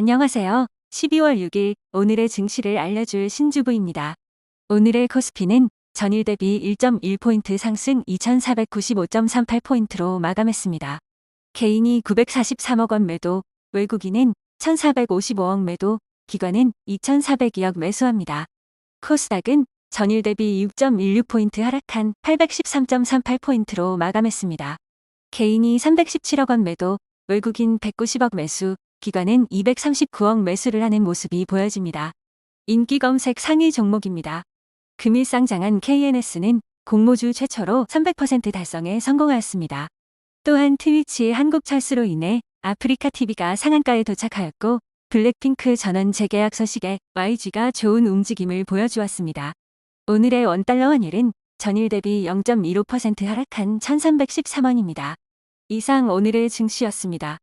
안녕하세요. 12월 6일 오늘의 증시를 알려줄 신주부입니다. 오늘의 코스피는 전일 대비 1.1포인트 상승 2495.38포인트로 마감했습니다. 개인이 943억 원 매도, 외국인은 1455억 매도, 기관은 2402억 매수합니다. 코스닥은 전일 대비 6.16포인트 하락한 813.38포인트로 마감했습니다. 개인이 317억 원 매도, 외국인 190억 매수, 기관은 239억 매수를 하는 모습이 보여집니다. 인기 검색 상위 종목입니다. 금일 상장한 KNS는 공모주 최초로 300% 달성에 성공하였습니다. 또한 트위치의 한국 철수로 인해 아프리카 TV가 상한가에 도착하였고 블랙핑크 전원 재계약 소식에 YG가 좋은 움직임을 보여주었습니다. 오늘의 원달러 환율은 전일 대비 0.15% 하락한 1313원입니다. 이상 오늘의 증시였습니다.